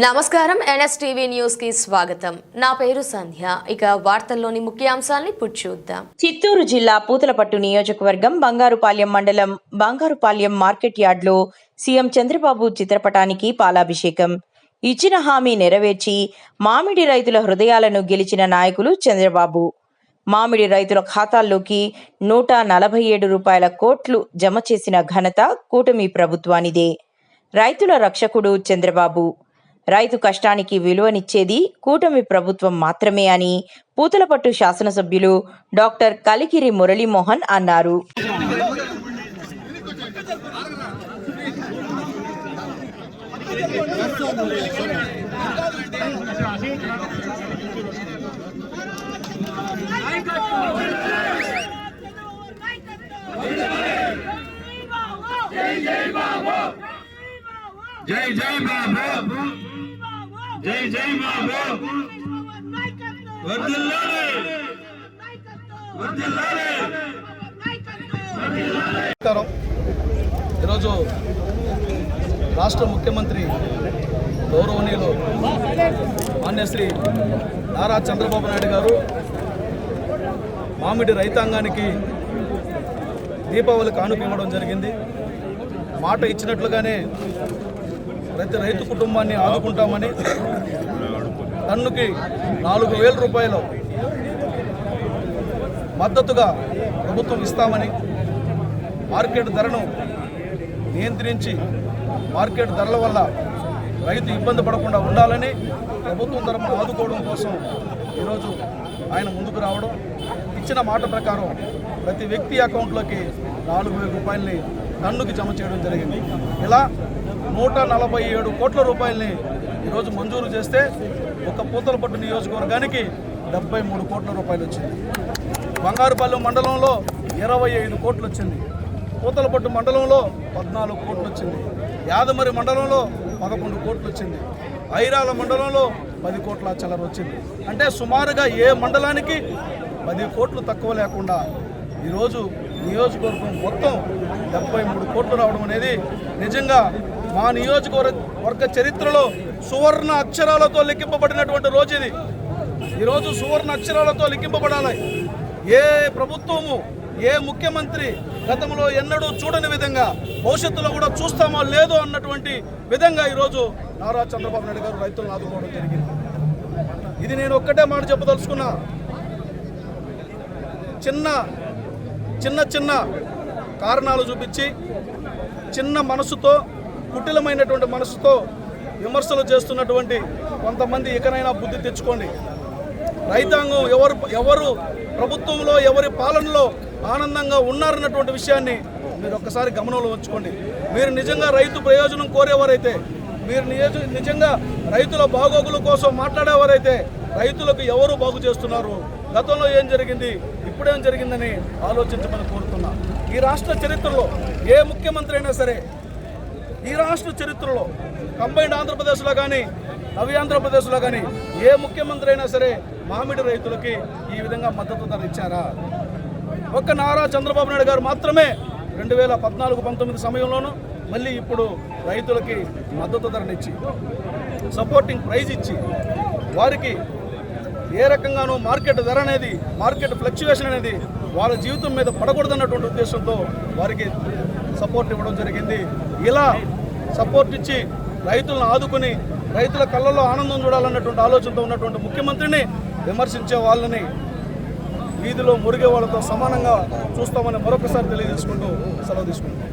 నమస్కారం ఎన్ఎస్టీవీ న్యూస్కి స్వాగతం. నా పేరు సంధ్య. ఇక వార్తల్లోని ముఖ్యాంశాలని ఇప్పుడు చూద్దాం. చిత్తూరు జిల్లా పూతలపట్టు నియోజకవర్గం బంగారుపాలెం మండలం బంగారుపాలెం మార్కెట్ యార్డ్లో సీఎం చంద్రబాబు చిత్రపటానికి పాలాభిషేకం. ఇచ్చిన హామీ నెరవేర్చి మామిడి రైతుల హృదయాలను గెలిచిన నాయకులు చంద్రబాబు. మామిడి రైతుల ఖాతాల్లోకి నూట నలభై ఏడు రూపాయల కోట్లు జమ చేసిన ఘనత కూటమి ప్రభుత్వానిదే. రైతుల రక్షకుడు చంద్రబాబు. రైతు కష్టానికి విలువనిచ్చేది కూటమి ప్రభుత్వం మాత్రమే అని పూతలపట్టు శాసనసభ్యులు డాక్టర్ కలికిరి మురళీమోహన్ అన్నారు. జై జై బాబు. జై జై బాబు. ఈరోజు రాష్ట్ర ముఖ్యమంత్రి గౌరవనీయులు మాన్యశ్రీ నారా చంద్రబాబు నాయుడు గారు మామిడి రైతాంగానికి దీపావళి కానుక ఇవ్వడం జరిగింది. మాట ఇచ్చినట్లుగానే ప్రతి రైతు కుటుంబాన్ని ఆదుకుంటామని టన్నుకి నాలుగు వేల రూపాయలు మద్దతుగా ప్రభుత్వం ఇస్తామని మార్కెట్ ధరను నియంత్రించి మార్కెట్ ధరల వల్ల రైతు ఇబ్బంది పడకుండా ఉండాలని ప్రభుత్వం తరపున ఆదుకోవడం కోసం ఈరోజు ఆయన ముందుకు రావడం ఇచ్చిన మాట ప్రకారం ప్రతి వ్యక్తి అకౌంట్లోకి నాలుగు వేల రూపాయలని టన్నుకి జమ చేయడం జరిగింది. ఇలా నూట నలభై ఏడు కోట్ల రూపాయలని ఈరోజు మంజూరు చేస్తే ఒక పూతలపట్టు నియోజకవర్గానికి డెబ్బై మూడు కోట్ల రూపాయలు వచ్చింది. బంగారుపల్లి మండలంలో ఇరవై ఐదు కోట్లు వచ్చింది. పూతలపట్టు మండలంలో పద్నాలుగు కోట్లు వచ్చింది. యాదమరి మండలంలో పదకొండు కోట్లు వచ్చింది. ఐరాల మండలంలో పది కోట్ల చిల్లర వచ్చింది. అంటే సుమారుగా ఏ మండలానికి పది కోట్లు తక్కువ లేకుండా ఈరోజు నియోజకవర్గం మొత్తం డెబ్బై మూడు కోట్లు రావడం అనేది నిజంగా మా నియోజకవర్గ వర్గ చరిత్రలో సువర్ణ అక్షరాలతో లిఖింపబడినటువంటి రోజు ఇది. ఈరోజు సువర్ణ అక్షరాలతో లిఖింపబడాలి. ఏ ప్రభుత్వము ఏ ముఖ్యమంత్రి గతంలో ఎన్నడూ చూడని విధంగా భవిష్యత్తులో కూడా చూస్తామో లేదో అన్నటువంటి విధంగా ఈరోజు నారా చంద్రబాబు నాయుడు గారు రైతులను ఆదుకోవడం జరిగింది. ఇది నేను ఒక్కటే మాట చెప్పదలుచుకున్నా. చిన్న చిన్న చిన్న కారణాలు చూపించి చిన్న మనసుతో కుటిలమైనటువంటి మనసుతో విమర్శలు చేస్తున్నటువంటి కొంతమంది ఇకనైనా బుద్ధి తెచ్చుకోండి. రైతాంగం ఎవరు ఎవరు ప్రభుత్వంలో ఎవరి పాలనలో ఆనందంగా ఉన్నారన్నటువంటి విషయాన్ని మీరు ఒక్కసారి గమనంలో ఉంచుకోండి. మీరు నిజంగా రైతు ప్రయోజనం కోరేవారైతే మీరు నియోజ నిజంగా రైతుల బాగోగుల కోసం మాట్లాడేవారైతే రైతులకు ఎవరు బాగు చేస్తున్నారు? గతంలో ఏం జరిగింది? ఇప్పుడేం జరిగిందని ఆలోచించమని కోరుతున్నా. ఈ రాష్ట్ర చరిత్రలో ఏ ముఖ్యమంత్రి అయినా సరే ఈ రాష్ట్ర చరిత్రలో కంబైన్డ్ ఆంధ్రప్రదేశ్లో కానీ నవి ఆంధ్రప్రదేశ్లో కానీ ఏ ముఖ్యమంత్రి అయినా సరే మామిడి రైతులకి ఈ విధంగా మద్దతు ధర ఇచ్చారా? ఒక్క నారా చంద్రబాబు నాయుడు గారు మాత్రమే రెండు వేల పద్నాలుగు పంతొమ్మిది సమయంలోనూ మళ్ళీ ఇప్పుడు రైతులకి మద్దతు ధరనిచ్చి సపోర్టింగ్ ప్రైజ్ ఇచ్చి వారికి ఏ రకంగానూ మార్కెట్ ధర అనేది మార్కెట్ ఫ్లక్చువేషన్ అనేది వాళ్ళ జీవితం మీద పడకూడదన్నటువంటి ఉద్దేశంతో వారికి సపోర్ట్ ఇవ్వడం జరిగింది. ఇలా సపోర్ట్ ఇచ్చి రైతులను ఆదుకుని రైతుల కళ్ళల్లో ఆనందం చూడాలన్నటువంటి ఆలోచనతో ఉన్నటువంటి ముఖ్యమంత్రిని విమర్శించే వాళ్ళని వీధిలో మురిగే వాళ్ళతో సమానంగా చూస్తామని మరొకసారి తెలియజేసుకుంటూ సెలవు తీసుకుంటాం